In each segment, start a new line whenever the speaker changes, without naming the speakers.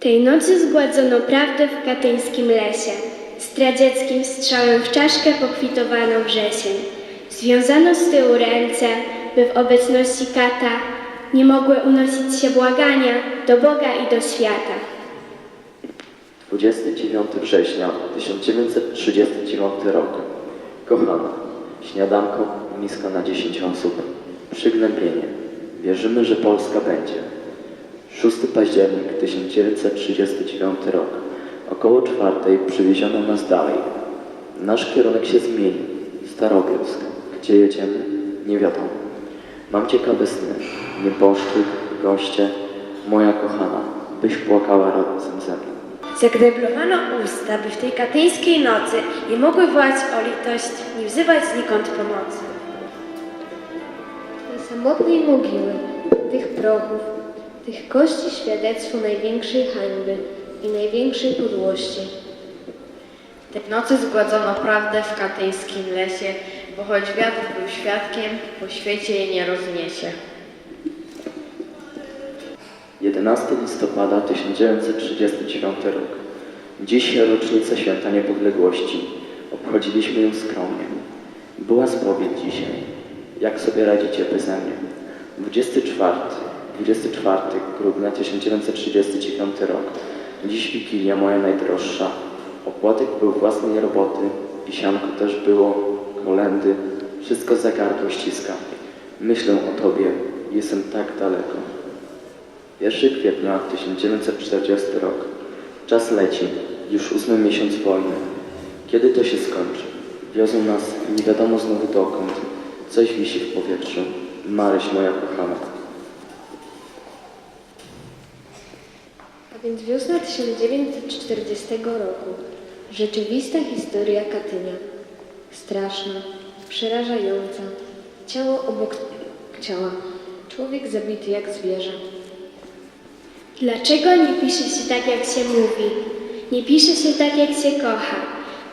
Tej nocy zgładzono prawdę w katyńskim lesie. Zdradzieckim strzałem w czaszkę pokwitowano wrzesień. Związano z tyłu ręce, by w obecności kata nie mogły unosić się błagania do Boga i do świata.
29 września 1939 rok. Kochana, śniadanko miska na 10 osób. Przygnębienie. Wierzymy, że Polska będzie. 6 październik 1939 rok. Około czwartej przywieziono nas dalej. Nasz kierunek się zmienił. Starobielsk. Gdzie jedziemy? Nie wiadomo. Mam ciekawe sny. Nieboszczyk, goście, moja kochana, byś płakała razem ze mną.
Zagneblowano usta, by w tej katyńskiej nocy nie mogły wołać o litość, nie wzywać znikąd pomocy.
Tej samotnej mogiły, tych prochów, tych kości świadectwo największej hańby i największej podłości.
Tej nocy zgładzono prawdę w katyńskim lesie, bo choć wiatr był świadkiem, po świecie jej nie rozniesie.
11 listopada 1939 rok. Dziś rocznica Święta Niepodległości. Obchodziliśmy ją skromnie. Była spowiedź dzisiaj. Jak sobie radzicie beze mnie? 24, 24 grudnia 1939 rok. Dziś Wigilia moja najdroższa. Opłatek był własnej roboty. Pisianko też było, kolendy. Wszystko za gardło ściska. Myślę o Tobie. Jestem tak daleko. 1 kwietnia 1940 rok. Czas leci, już ósmy miesiąc wojny. Kiedy to się skończy? Wiozą nas nie wiadomo znowu dokąd. Coś wisi w powietrzu. Maryś moja kochana.
A więc wiosna 1940 roku. Rzeczywista historia Katynia. Straszna, przerażająca. Ciało obok ciała. Człowiek zabity jak zwierzę. Dlaczego nie pisze się tak, jak się mówi? Nie pisze się tak, jak się kocha.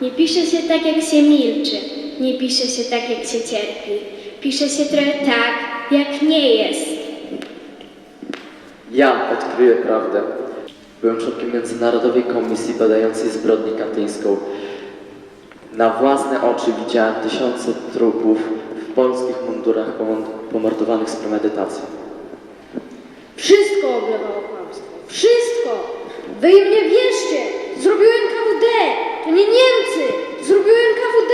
Nie pisze się tak, jak się milczy. Nie pisze się tak, jak się cierpi. Pisze się trochę tak, jak nie jest.
Ja odkryję prawdę. Byłem członkiem Międzynarodowej Komisji badającej zbrodnię katyńską. Na własne oczy widziałem tysiące trupów w polskich mundurach pomor- pomordowanych z premedytacją.
Wszystko oblewało kłamstwo. Wszystko! Wy im nie wierzcie! Zrobiłem KWD! To nie Niemcy! Zrobiłem KWD!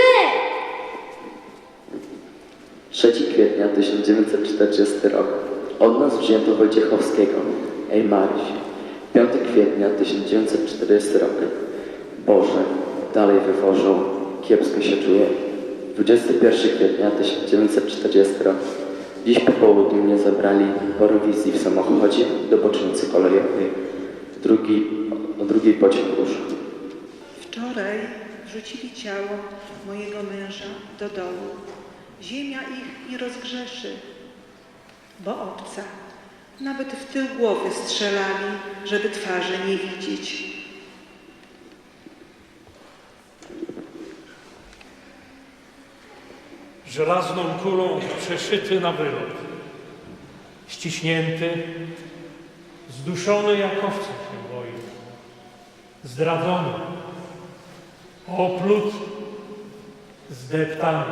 3 kwietnia 1940 rok. Od nas wzięto Wojciechowskiego. Ej Maryś. 5 kwietnia 1940 rok. Boże, dalej wywożą. Kiepsko się czuję. 21 kwietnia 1940 rok. Dziś po południu mnie zabrali po rewizji w samochodzie do bocznicy kolejowej. Drugi, o drugiej pociąg ruszył.
Wczoraj wrzucili ciało mojego męża do domu. Ziemia ich nie rozgrzeszy, bo obca. Nawet w tył głowy strzelali, żeby twarzy nie widzieć.
żelazną kulą przeszyty na wylot, ściśnięty, zduszony jak owca się boi, zdradzony, oplut, zdeptany,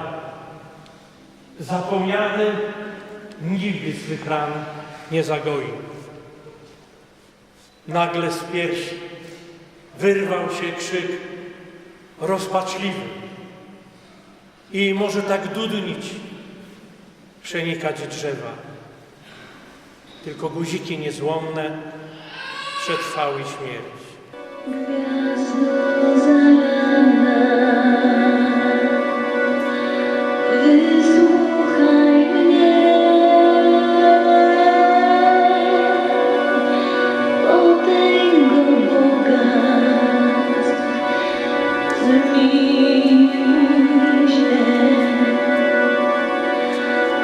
zapomniany, nigdy swych ran nie zagoi. Nagle z piersi wyrwał się krzyk rozpaczliwy i może tak dudnić, przenikać drzewa. Tylko guziki niezłomne przetrwały śmierć.
Gwiazdo zalana,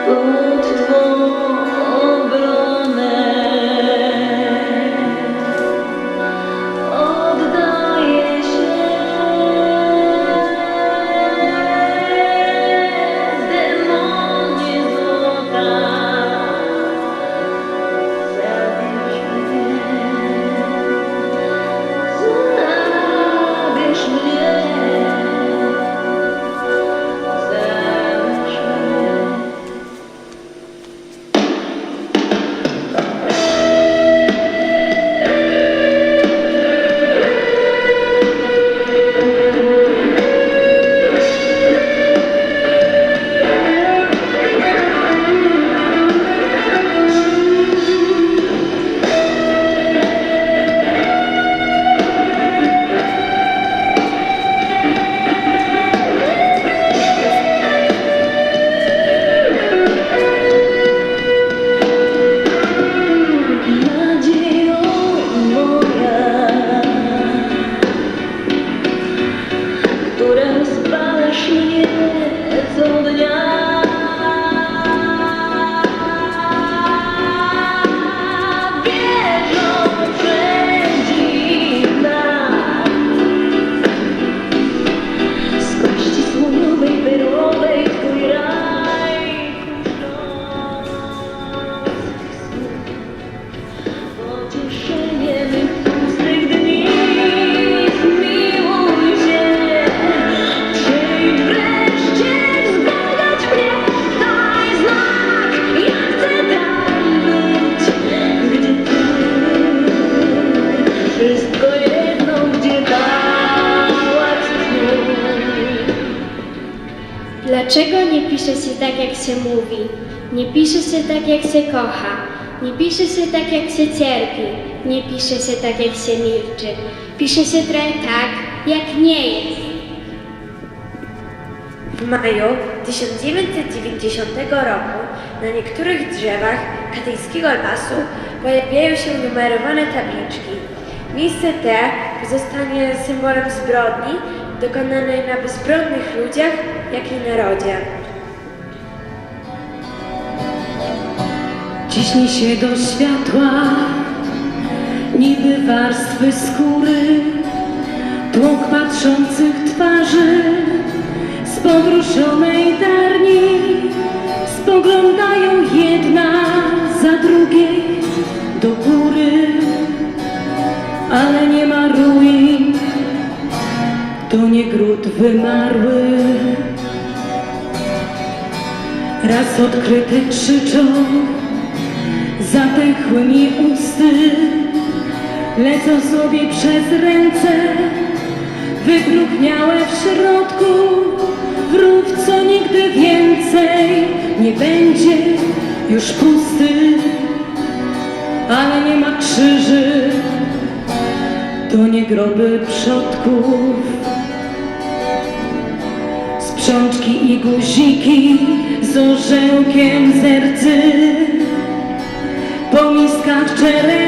모두
pisze się tak, jak się mówi. Nie pisze się tak, jak się kocha. Nie pisze się tak, jak się cierpi. Nie pisze się tak, jak się milczy. Pisze się trochę tak, jak nie jest.
W maju 1990 roku na niektórych drzewach katyńskiego lasu pojawiają się numerowane tabliczki. Miejsce te pozostanie symbolem zbrodni dokonanej na bezbronnych ludziach, jak i narodzie.
Ciśnie się do światła, niby warstwy skóry, tłok patrzących twarzy, z podruszonej darni, spoglądają jedna za drugiej do góry, ale nie ma ruin, to nie gród wymarły. Raz odkryte krzyczą, zapęchły mi usty, lecą sobie przez ręce, wypróchniałe w środku, wrób co nigdy więcej nie będzie już pusty, ale nie ma krzyży, to nie groby przodków. Sprzączki i guziki z orzełkiem zercy Really?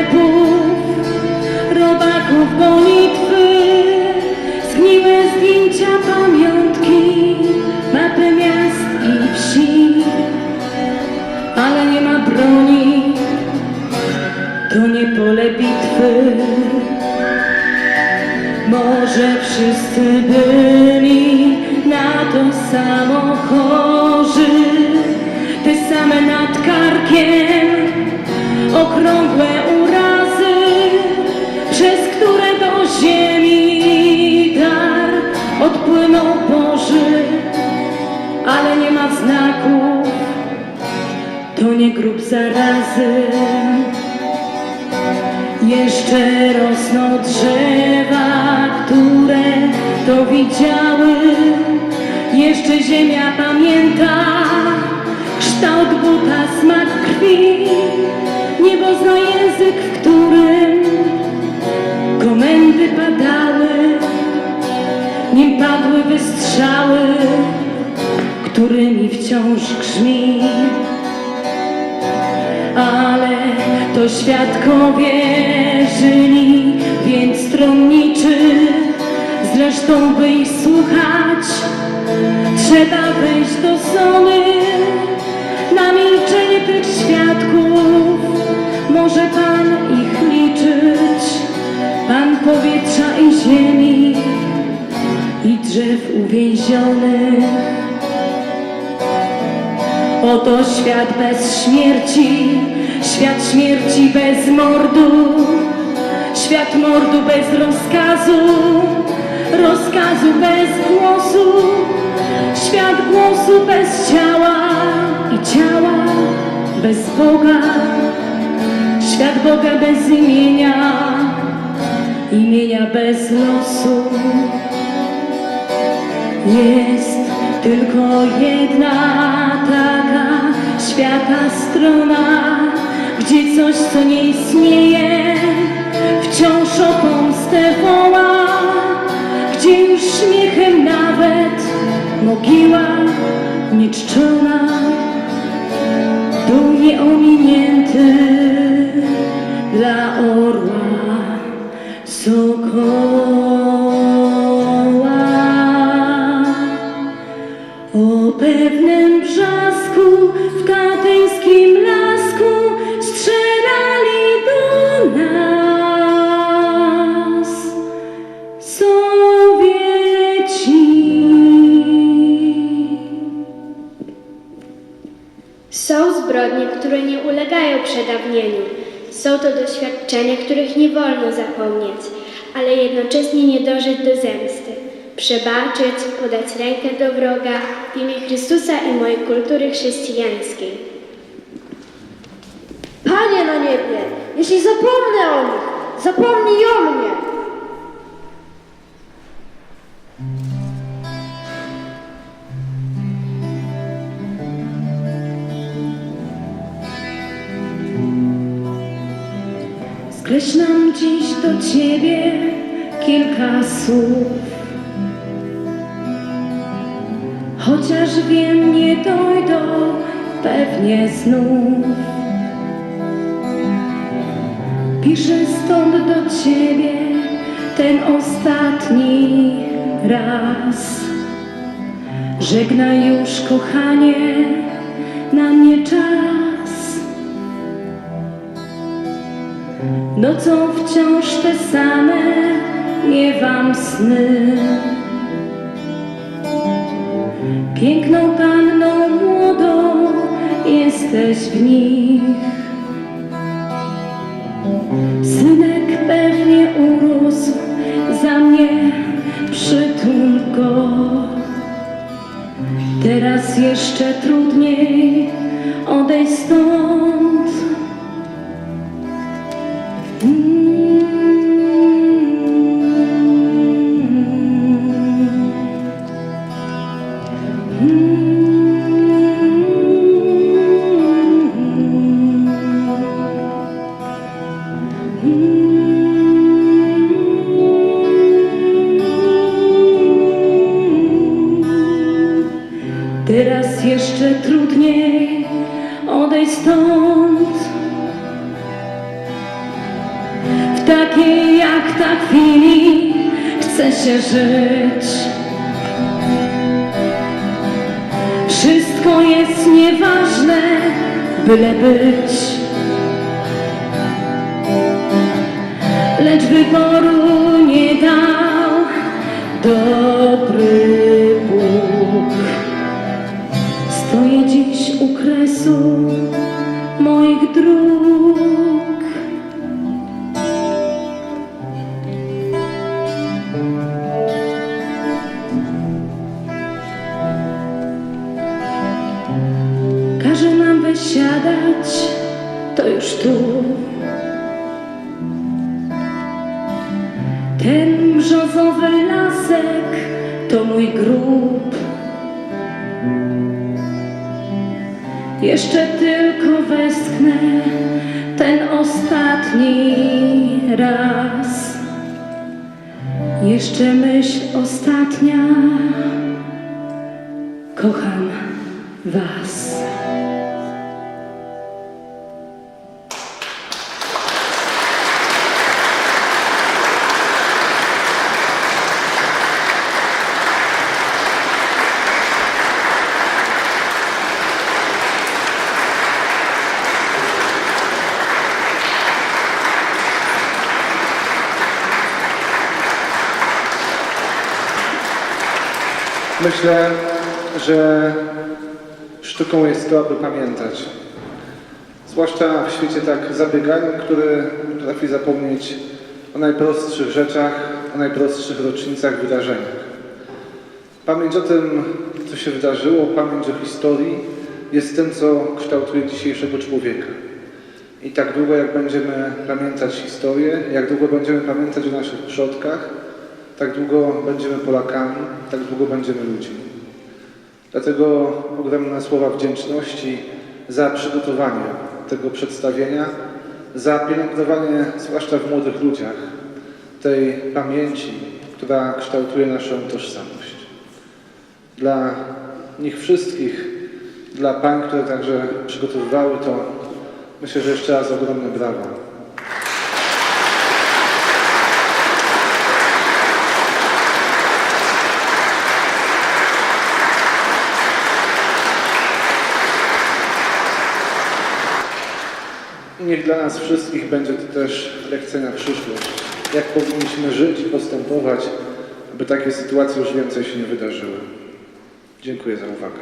Nie grób zarazy. Jeszcze rosną drzewa, które to widziały. Jeszcze ziemia pamięta kształt buta, smak krwi. Niebo zna język, w którym komendy padały. Nim padły wystrzały, którymi wciąż grzmi ale to świadkowie żyli, więc stronniczy. Zresztą, by ich słuchać, trzeba wejść do zony. Na milczenie tych świadków może Pan ich liczyć. Pan powietrza i ziemi i drzew uwięzionych. Oto świat bez śmierci, świat śmierci bez mordu, świat mordu bez rozkazu, rozkazu bez głosu, świat głosu bez ciała i ciała bez Boga, świat Boga bez imienia, imienia bez losu. Jest tylko jedna taka świata strona, gdzie coś, co nie istnieje, wciąż o pomstę woła, gdzie już śmiechem nawet mogiła nieczczona, dół nieominięty dla orła sokoła.
Doświadczenia, których nie wolno zapomnieć, ale jednocześnie nie dążyć do zemsty. Przebaczyć, podać rękę do wroga w imię Chrystusa i mojej kultury chrześcijańskiej.
Panie na niebie, jeśli zapomnę o nich, zapomnij o mnie.
Skreślam dziś do Ciebie kilka słów. Chociaż wiem, nie dojdą pewnie znów. Piszę stąd do Ciebie ten ostatni raz. Żegnaj już, kochanie, na mnie czas. Nocą wciąż te same miewam sny. Piękną panną młodą jesteś w nich. Synek pewnie urósł, za mnie przytul go. Teraz jeszcze trudniej odejść stąd. Się żyć. Wszystko jest nieważne, byle być. Lecz wyboru nie dał dobry nam wysiadać, to już tu. Ten brzozowy lasek to mój grób. Jeszcze tylko westchnę ten ostatni raz. Jeszcze myśl ostatnia. Kocham Was.
Myślę, że sztuką jest to, aby pamiętać. Zwłaszcza w świecie tak zabieganym, który potrafi zapomnieć o najprostszych rzeczach, o najprostszych rocznicach, wydarzeniach. Pamięć o tym, co się wydarzyło, pamięć o historii jest tym, co kształtuje dzisiejszego człowieka. I tak długo, jak będziemy pamiętać historię, jak długo będziemy pamiętać o naszych przodkach, tak długo będziemy Polakami, tak długo będziemy ludźmi. Dlatego ogromne słowa wdzięczności za przygotowanie tego przedstawienia, za pielęgnowanie, zwłaszcza w młodych ludziach, tej pamięci, która kształtuje naszą tożsamość. Dla nich wszystkich, dla pań, które także przygotowywały to, myślę, że jeszcze raz ogromne brawa. I niech dla nas wszystkich będzie to też lekcja na przyszłość. Jak powinniśmy żyć i postępować, aby takie sytuacje już więcej się nie wydarzyły. Dziękuję za uwagę.